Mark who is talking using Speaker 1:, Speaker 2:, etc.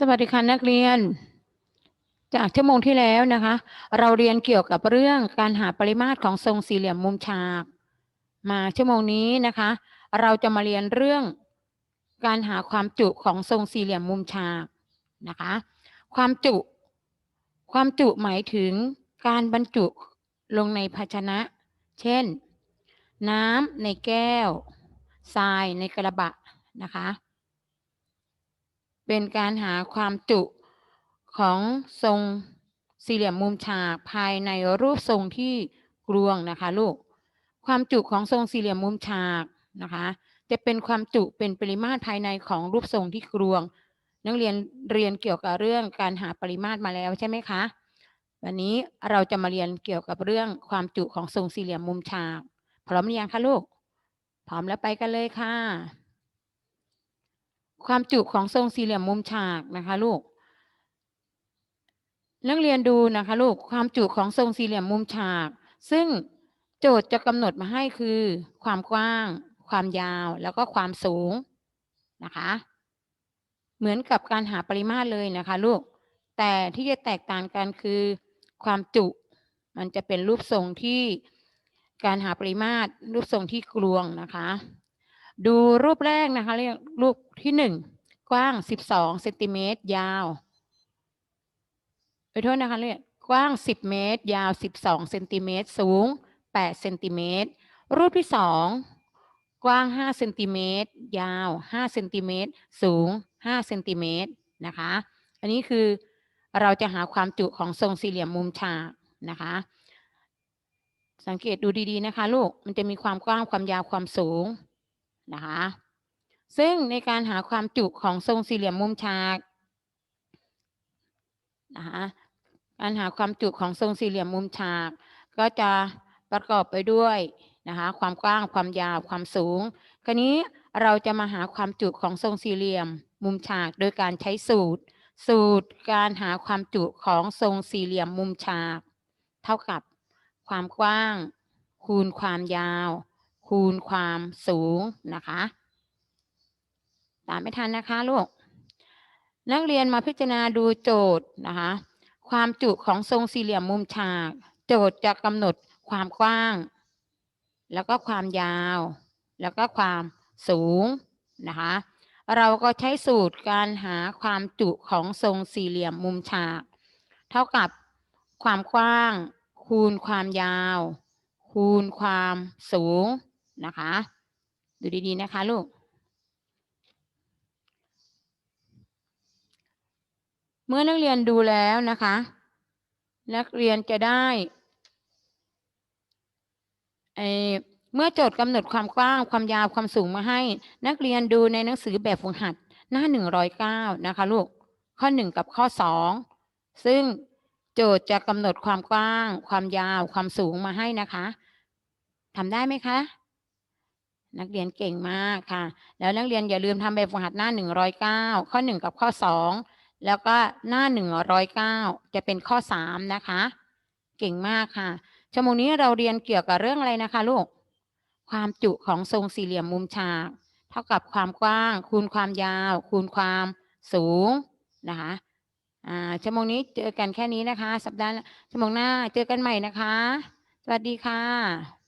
Speaker 1: สวัสดีค่ะนักเรียน จากชั่วโมงที่แล้วนะคะ เราเรียนเกี่ยวกับเรื่องการหาปริมาตรของทรงสี่เหลี่ยมมุมฉาก มาชั่วโมงนี้นะคะ เราจะมาเรียนเรื่องการหาความจุของทรงสี่เหลี่ยมมุมฉากนะคะ ความจุ ความจุหมายถึงการบรรจุลงในภาชนะ เช่น น้ำในแก้วทรายในกระบะนะคะ เป็นการหาความจุของทรงสี่เหลี่ยมมุมฉากภายในรูปทรงที่กลวงนะคะลูก ความจุของทรงสี่เหลี่ยมมุมฉากนะคะ จะเป็นความจุเป็นปริมาตรภายในของรูปทรงที่กลวง นักเรียนเรียนเกี่ยวกับเรื่องการหาปริมาตรมาแล้วใช่ไหมคะ วันนี้เราจะมาเรียนเกี่ยวกับเรื่องความจุของทรงสี่เหลี่ยมมุมฉาก พร้อมหรือยังคะลูก พร้อมแล้วไปกันเลยค่ะ ความจุของทรงสี่เหลี่ยมมุมฉากนะคะลูก นักเรียนดูนะคะลูกความจุของทรงสี่เหลี่ยมมุมฉาก ซึ่งโจทย์จะกำหนดมาให้คือ ความกว้าง ความยาวแล้วก็ความสูงนะคะ เหมือนกับการหาปริมาตรเลยนะคะลูก แต่ที่จะแตกต่างกันคือ ความจุมันจะเป็นรูปทรงที่การหาปริมาตรรูปทรงที่กลวงนะคะ ดูรูปแรกนะคะ เรียกรูปที่หนึ่งกว้างสิบสองเซนติเมตรยาวไปโทษนะคะเรียกกว้างสิบเมตร ยาวสิบสองเซนติเมตรสูงแปดเซนติเมตรรูปที่สองกว้างห้าเซนติเมตรยาวห้าเซนติเมตรสูงห้าเซนติเมตรนะคะ อันนี้คือเราจะหาความจุของทรงสี่เหลี่ยมมุมฉากนะคะ สังเกตดูดีๆนะคะลูกมันจะมีความกว้างความยาวความสูง นะคะ ซึ่งในการหาความจุของทรงสี่เหลี่ยมมุมฉากนะคะการหาความจุของทรงสี่เหลี่ยมมุมฉาก ก็จะประกอบไปด้วยนะคะความกว้างความยาวความสูง คราวนี้เราจะมาหาความจุของทรงสี่เหลี่ยม มุมฉากโดยการใช้สูตร สูตรการหาความจุของทรงสี่เหลี่ยมมุมฉาก เท่ากับความกว้างคูณความยาว คูณความสูงนะคะตามไม่ทันนะคะลูก นักเรียนมาพิจารณาดูโจทย์นะคะ ความจุของทรงสี่เหลี่ยมมุมฉาก โจทย์จะกำหนดความกว้าง แล้วก็ความยาว แล้วก็ความสูงนะคะ เราก็ใช้สูตรการหาความจุของทรงสี่เหลี่ยมมุมฉาก เท่ากับความกว้าง คูณความยาว คูณความสูง นะคะ ดูดีๆนะคะลูก เมื่อนักเรียนดูแล้วนะคะ นักเรียนจะได้เอ่อเมื่อโจทย์กำหนดความกว้างความยาวความสูงมาให้ นักเรียนดูในหนังสือแบบฝึกหัดหน้าหนึ่งร้อยเก้านะคะลูก ข้อหนึ่งกับข้อสองซึ่งโจทย์จะกำหนดความกว้าง ความยาวความสูงมาให้นะคะทำได้ไหมคะ นักเรียนเก่งมากค่ะ แล้วนักเรียนอย่าลืมทำแบบฝึกหัดหน้าหนึ่งร้อยเก้าข้อหนึ่งกับข้อสองแล้วก็หน้าหนึ่งร้อยเก้าจะเป็นข้อสามนะคะ เก่งมากค่ะ ชั่วโมงนี้เราเรียนเกี่ยวกับเรื่องอะไรนะคะลูก ความจุของทรงสี่เหลี่ยมมุมฉาก เท่ากับความกว้าง คูณความยาว คูณความสูงนะคะชั่วโมงนี้เจอกันแค่นี้นะคะ สัปดาห์ชั่วโมงหน้าเจอกันใหม่นะคะ สวัสดีค่ะ